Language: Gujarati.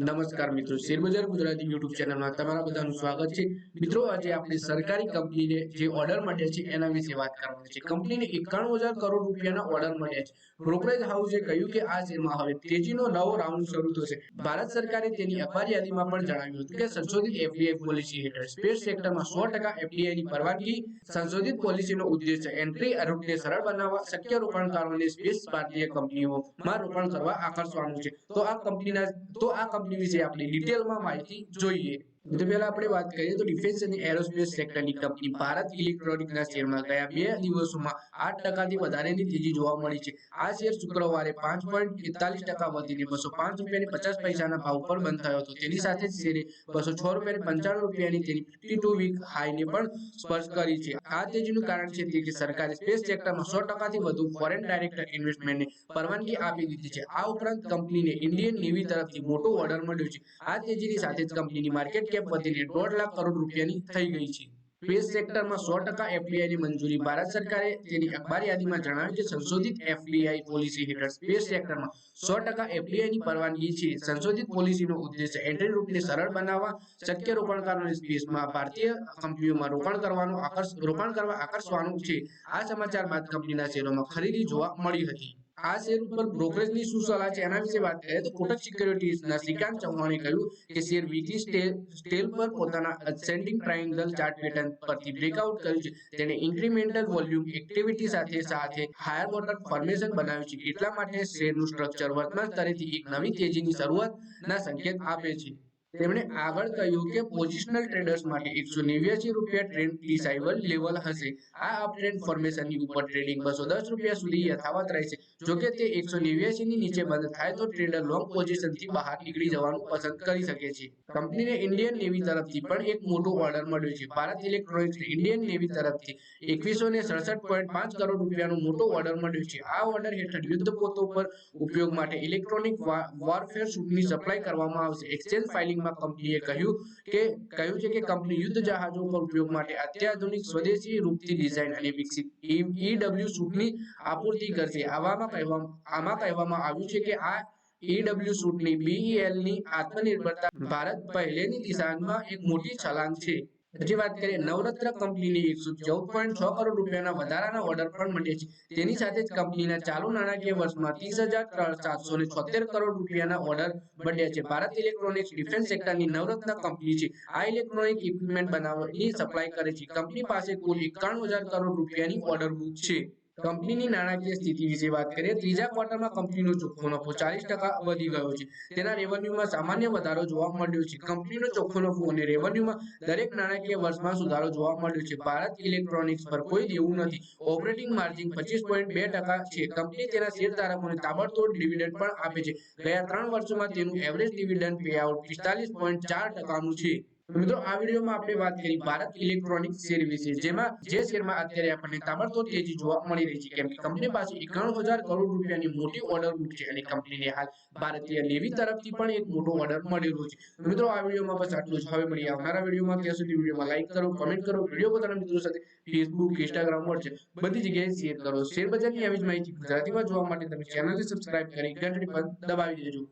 નમસ્કાર મિત્રો, શેરબજાર ગુજરાતી યુટ્યુબ ચેનલમાં તમારા બધાનું સ્વાગત છે. મિત્રો, આજે આપણે સરકારી કંપનીને જે ઓર્ડર મળ્યા છે, એના વિશે વાત કરવાની છે. કંપનીને એકાણું હજાર કરોડ રૂપિયાના ઓર્ડર મળ્યા છે. બ્રોકરેજ હાઉસે કહ્યું કે આ શેરમાં હવે તેજીનો નવો રાઉન્ડ શરૂ થશે. ભારત સરકારે તેની અખબાર યાદીમાં પણ જણાવ્યું હતું કે સંશોધિત એફડીઆઈ પોલિસી હેઠળ સ્પેસ સેક્ટરમાં સો ટકા એફડીઆઈ ની પરવાનગી, સંશોધિત પોલિસીનો ઉદ્દેશ એન્ટ્રી રૂટને સરળ બનાવવા, શક્ય રોકાણકારોને સ્પેસ ભારતીય કંપનીઓમાં રોકાણ કરવા આકર્ષવાનું છે. તો આ કંપનીના, તો આ કંપની વિશે આપણે ડિટેલમાં માહિતી જોઈએ. તો પહેલા આપણે વાત કરીએ તો ડિફેન્સ અને એરોસ્પેસ સેક્ટરની કંપની ભારત ઇલેક્ટ્રોનિકના શેરમાં ગયા. બે દિવસોમાં આઠ ટકાથી વધારેની તેજી જોવા મળી છે. આ શેર શુક્રવારે પાંચ પોઈન્ટ એકતાલીસ ટકા વધીને બસો પાંચ રૂપિયાની પચાસ પૈસાના ભાવ પર બંધ થયો હતો. તેની સાથે જ શેરે બસો છ રૂપિયાની પંચાણું રૂપિયાની તેની ફિફ્ટી ટુ વીક હાઈને પણ સ્પર્શ કરી છે. આ તેજીનું કારણ છે કે સરકારે સ્પેસ સેક્ટરમાં સો ટકાથી વધુ ફોરેન ડાયરેક્ટ ઇન્વેસ્ટમેન્ટને પરવાનગી આપી દીધી છે. આ ઉપરાંત કંપનીને ઇન્ડિયન નેવી તરફથી મોટો ઓર્ડર મળ્યો છે. આ તેજીની સાથે જ કંપનીની માર્કેટ કેપ વધીને દોઢ લાખ કરોડ રૂપિયાની થઈ ગઈ છે. સ્પેસ સેક્ટરમાં સો ટકા એફડીઆઈની મંજૂરી ભારત સરકારે તેની અખબાર યાદીમાં જણાવ્યું કે સંશોધિત એફડીઆઈ પોલિસી હેઠળ સ્પેસ સેક્ટરમાં સો ટકા એફડીઆઈની પરવાનગી છે. સંશોધિત પોલિસીનો ઉદ્દેશ એન્ટ્રી રૂટને સરળ બનાવવા, શક્ય રોકાણકારોને સ્પેસમાં ભારતીય કંપનીઓમાં રોકાણ કરવાનું, આકર્ષ, રોકાણ કરવા આકર્ષવાનું છે. આ સમાચાર બાદ કંપનીના શેરોમાં ખરીદી જોવા મળી હતી. આ શેર ઉપર બ્રોકરેજની શું સલાહ છે, એના વિશે વાત કરીએ તો કોટક સિક્યોરિટીઝના શ્રીકાંત ચૌહાણે કહ્યું કે શેર વીકલી સ્ટેલ પર પોતાના અસેન્ડિંગ ટ્રાયેંગલ ચાર્ટ પેટર્ન પરથી બ્રેકઆઉટ કર્યું છે. તેણે ઇન્ક્રીમેન્ટલ વોલ્યુમ એક્ટિવિટી સાથે સાથે હાયર વોટર ફોર્મેશન બનાવ્યું છે. એટલા માટે શેરનું સ્ટ્રક્ચર વર્તમાન સ્તરેથી એક નવી તેજીની શરૂઆતના સંકેત આપે છે. તેમણે આગળ કહ્યું કે પોઝિશનલ ટ્રેડર્સ માટે એકસો નેવ્યાસી રૂપિયા ટ્રેન્ડ ડિસાઇવલ લેવલ હશે. આ અપ ટ્રેન્ડ ફોર્મેશનની ઉપર ટ્રેડિંગ બસો દસ રૂપિયા સુધી યથાવત રહેશે. જોકે તે એકસો નેવ્યાસીની નીચે બંધ થાય તો ટ્રેડર લોંગ પોઝિશનથી બહાર નીકળી જવાનું પસંદ કરી શકે છે. કંપનીને ઇન્ડિયન નેવી તરફથી પણ એક મોટો ઓર્ડર મળ્યો છે. ભારત ઇલેક્ટ્રોનિક્સ ઇન્ડિયન નેવી તરફથી એકવીસો ને સડસઠ પોઈન્ટ પાંચ કરોડ રૂપિયાનો મોટો ઓર્ડર મળ્યો છે. આ ઓર્ડર હેઠળ યુદ્ધ પોતો પર ઉપયોગ માટે ઇલેક્ટ્રોનિક વોરફેર સૂટની સપ્લાય કરવામાં આવશે. એક્સચેન્જ ફાઇલિંગ માં કંપનીએ કહ્યું કે, કહ્યું છે કે કંપની યુદ્ધ જહાજો પર ઉપયોગ માટે અત્યાધુનિક સ્વદેશી રૂપથી ડિઝાઇન અને વિકસિત ઈડબ્લ્યુ સૂટની આપૂર્તિ કરશે. આવામાં કહેવામાં, આમાં કહેવામાં આવ્યું છે કે આ ઈડબ્લ્યુ સૂટની બીઈએલની આત્મનિર્ભરતા ભારત પહેલેની દિશામાં એક મોટી છલાંગ છે. હજી વાત કરીએ, નવરત્ન કંપનીને એકસો ચૌદ પોઈન્ટ છ કરોડ રૂપિયાના વધારાના ઓર્ડર પણ મળ્યા છે. તેની સાથે જ કંપનીના ચાલુ નાણાકીય વર્ષમાં ત્રીસ હજાર સાતસો ને છોતેર કરોડ રૂપિયાના ઓર્ડર મળ્યા છે. ભારત ઇલેક્ટ્રોનિક્સ ડિફેન્સ સેક્ટરની નવરત્ન કંપની છે. આ ઇલેક્ટ્રોનિક ઇક્વિપમેન્ટ બનાવવાની સપ્લાય કરે છે. કંપની પાસે કુલ એકાણું હજાર કરોડ રૂપિયાની ઓર્ડર બુક છે. કંપનીની નાણાકીય સ્થિતિ વિશે વાત કરીએ, ત્રીજા ક્વાર્ટરમાં કંપનીનો ચોખ્ખો નફો ચાલીસ ટકા વધી ગયો છે. તેના રેવન્યુમાં સામાન્ય વધારો જોવા મળ્યો છે. કંપનીનો ચોખ્ખો નફો અને રેવન્યુમાં દરેક નાણાકીય વર્ષમાં સુધારો જોવા મળ્યો છે. ભારત ઇલેક્ટ્રોનિક્સ પર કોઈ દેવું નથી. ઓપરેટિંગ માર્જિન પચીસ પોઈન્ટ બે ટકા છે. કંપની તેના શેરધારકોને તાબડતોડ ડિવિડન્ડ પણ આપે છે. ગયા ત્રણ વર્ષોમાં તેનું એવરેજ ડિવિડન્ડ પેઆઉટ પિસ્તાલીસ પોઈન્ટ ચાર ટકાનું છે. મિત્રો, આ વિડીયોમાં આપણે વાત કરી ભારત ઇલેક્ટ્રોનિક શેર વિશે, જેમાં જે શેરમાં અત્યારે આપણને તાબડતોડ તેજી જોવા મળી રહી છે કેમ કે કંપની પાસે એકાણું હજાર કરોડ રૂપિયાની મોટી ઓર્ડર બુક છે અને કંપનીને હાલ ભારતીય નેવી તરફથી પણ એક મોટો ઓર્ડર મળેલો છે. મિત્રો, આ વિડીયોમાં બસ આટલું જ. હવે મળી આવનારા વિડીયોમાં. ત્યાં સુધી વિડીયોમાં લાઈક કરો કમેન્ટ કરો. વીડિયો પોતાના મિત્રો સાથે ફેસબુક ઇન્સ્ટાગ્રામ વોટ્સએપ બધી જગ્યાએ શેર કરો. શેર બજારની આવી જ માહિતી ગુજરાતીમાં જોવા માટે તમે ચેનલને સબસ્ક્રાઇબ કરી, ઘંટડી પર દબાવી દેજો.